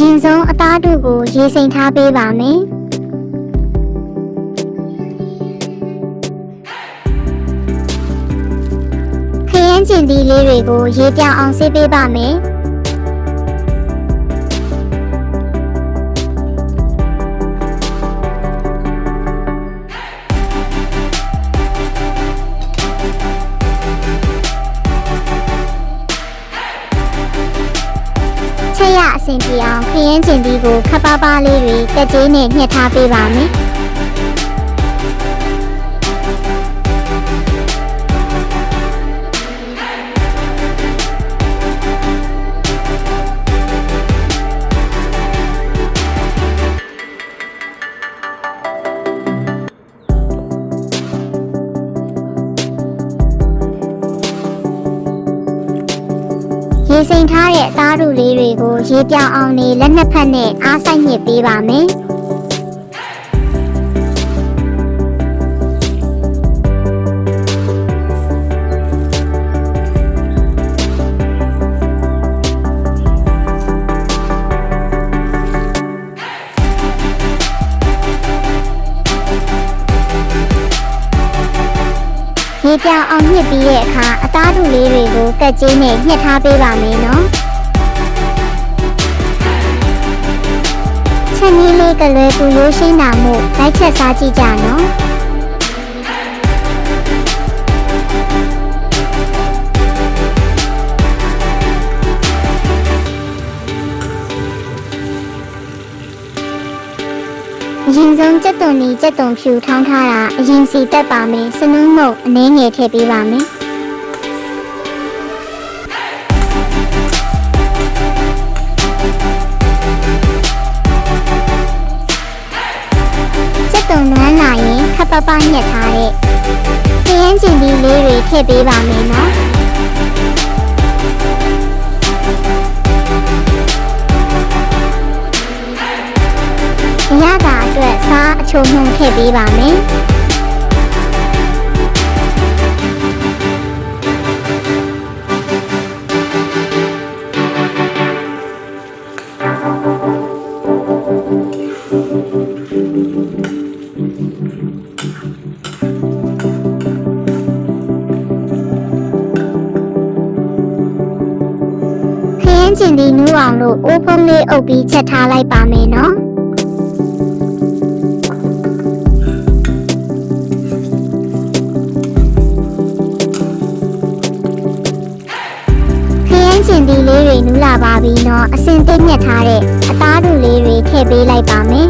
ရင်ဆုံးအသားတို့ကိုရေစိမ်ထားပေးပါမယ်ခရမ်းကျင်သီးလေးတွေကိုရေပြောင်အောင်ဆေးပေးပါမယ် ချက်ရအဆင်ပြေအောင်ခရမ်းကျင်သီးကိုခပ်ပါးပါးလေးတွေတက်ကြေးနဲ့ညှက်ထားပေးပါမယ် ရေစိမ်ထားတဲ့အသားတို့လေးတွေကိုရေပြောင်အောင်နေလက်နှစ်ဖက်နဲ့အားဆိုင်ညစ်ပေးပါမယ် ရေပြောင်အောင်ညှစ်ပြီးတဲ့အခါအသားတို့လေးတွေကိုကက်ကြီးနဲ့ညှစ်ထားပေးပါမယ်နော်ချက်နည်းလေးကလွယ်ကူရိုးရှင်းတာမို့လိုက်ချက်စားကြည့်ကြနော် အရင်ဆုံးကြက်သွန်နီကြက်သွန်ဖြူထောင်းထားတာအရင်စီတက်ပါမယ်စနုံးမုတ်အနည်းငယ်ထည့်ပေးပါမယ်ကြက်သွန်နွမ်းလာရင်ခပ်ပပညက်ထားတဲ့ခရမ်းကျင်ဒီလေးတွေထည့်ပေးပါမယ်နော် စားအချိုနှုံထည့်ပေးပါမယ်ခရမ်းကျင်ဒီနူးအောင်လို့အိုးဖုံးလေးအုပ်ပြီးချက်ထားလိုက်ပါမယ်နော် နူးလာပါပြီနော်အစင်သိမ့်ညက်ထားတဲ့အသားတို့လေးတွေထည့်ပေးလိုက်ပါမယ်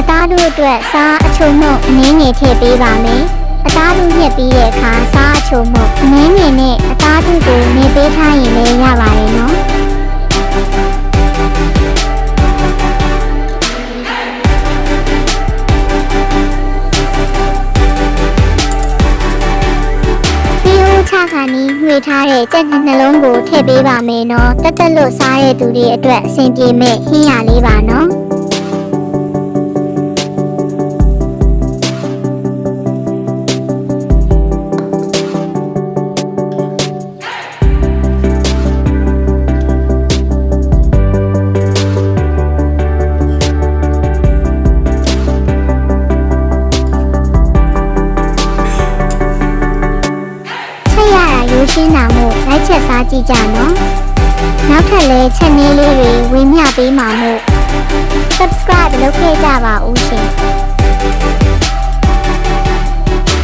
အသားတို့အတွက်စားအချုံမှုန့်အနည်းငယ်ထည့်ပေးပါမယ်အသားတို့ညက်ပြီးတဲ့အခါစားအချုံမှုန့်အနည်းငယ်နဲ့အသားတို့ကိုနေပေးထားရင်လည်းရပါတယ်နော် ချခါနီးငွေထားတဲ့ကြက်နှစ်နှလုံးကိုထည့်ပေးပါမယ်နော်တက်တက်လို့စားတဲ့သူတွေအတွက်အဆင်ပြေမဲ့ဟင်းရလေးပါနော် ရတာရိုးရှင်းတာမို့လိုက်ချက်စားကြည့်ကြနော်နောက်ထပ်လည်းချက်နည်းလေးတွေဝင်မျှပေးမှာမို့ subscribe လုပ်ခဲ့ကြပါဦးရှင်